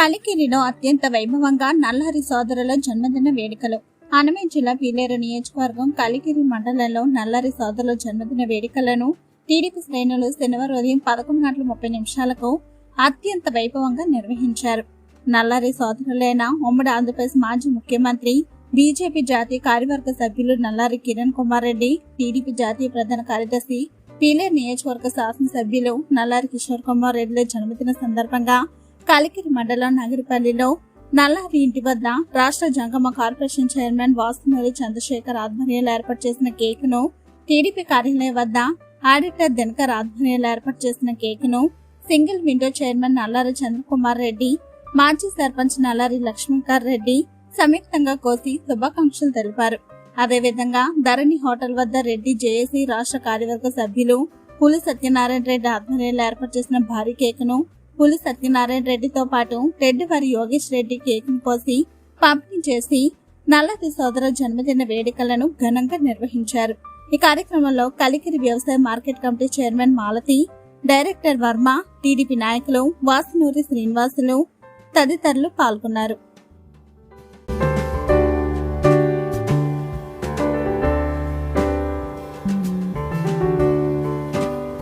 కలికిరిలో అత్యంత వైభవంగా నల్లహరి సోదరుల జన్మదిన వేడుకలు. అనమే జిల్లా పీలేరు నియోజకవర్గం కలికిరి మండలంలో నల్లహరి సోదరుల జన్మదిన వేడుకలను టీడీపీ శ్రేణులు శనివారం ఉదయం పదకొండు గంటల ముప్పై నిమిషాలకు అత్యంత వైభవంగా నిర్వహించారు. నల్లహరి సోదరులైన ఉమ్మడి ఆంధ్రప్రదేశ్ మాజీ ముఖ్యమంత్రి బీజేపీ జాతీయ కార్యవర్గ సభ్యులు నల్లారి కిరణ్ కుమార్ రెడ్డి టీడీపీ జాతీయ ప్రధాన కార్యదర్శి పీలేరు నియోజకవర్గ శాసనసభ్యులు నల్లారి కిషోర్ కుమార్ రెడ్డిల జన్మదిన సందర్భంగా కలికిరి మండలం నగరిపల్లిలో నల్లారి ఇంటి వద్ద రాష్ట్ర జంగమ కార్పొరేషన్ చైర్మన్ వాసుమూరి చంద్రశేఖర్ ఆధ్వర్యంలో ఏర్పాటు చేసిన కేక్ను టీడీపీ కార్యాలయం వద్ద ఆడిటర్ దినకర్ ఆధ్వర్యంలో ఏర్పాటు చేసిన కేక్ను single window chairman Nallari Chandrakumar Reddy మాజీ సర్పంచ్ నల్లారి లక్ష్మీకర్ రెడ్డి సంయుక్తంగా కోసి శుభాకాంక్షలు తెలిపారు. అదేవిధంగా ధరణి హోటల్ వద్ద రెడ్డి జేఏసీ రాష్ట్ర కార్యవర్గ సభ్యులు పులి సత్యనారాయణ రెడ్డి ఆధ్వర్యంలో ఏర్పాటు చేసిన భారీ కేకును పులి సత్యనారాయణ రెడ్డితో పాటు రెడ్డి వారి యోగేష్ రెడ్డి కేక్ కోసి పంపిణీ చేసి నల్లటి సోదర జన్మదిన వేడుకలను ఘనంగా నిర్వహించారు. ఈ కార్యక్రమంలో కలికిరి వ్యవసాయ market committee chairman Malathi director Varma TDP నాయకులు వాసునూరి శ్రీనివాసులు తదితరులు పాల్గొన్నారు.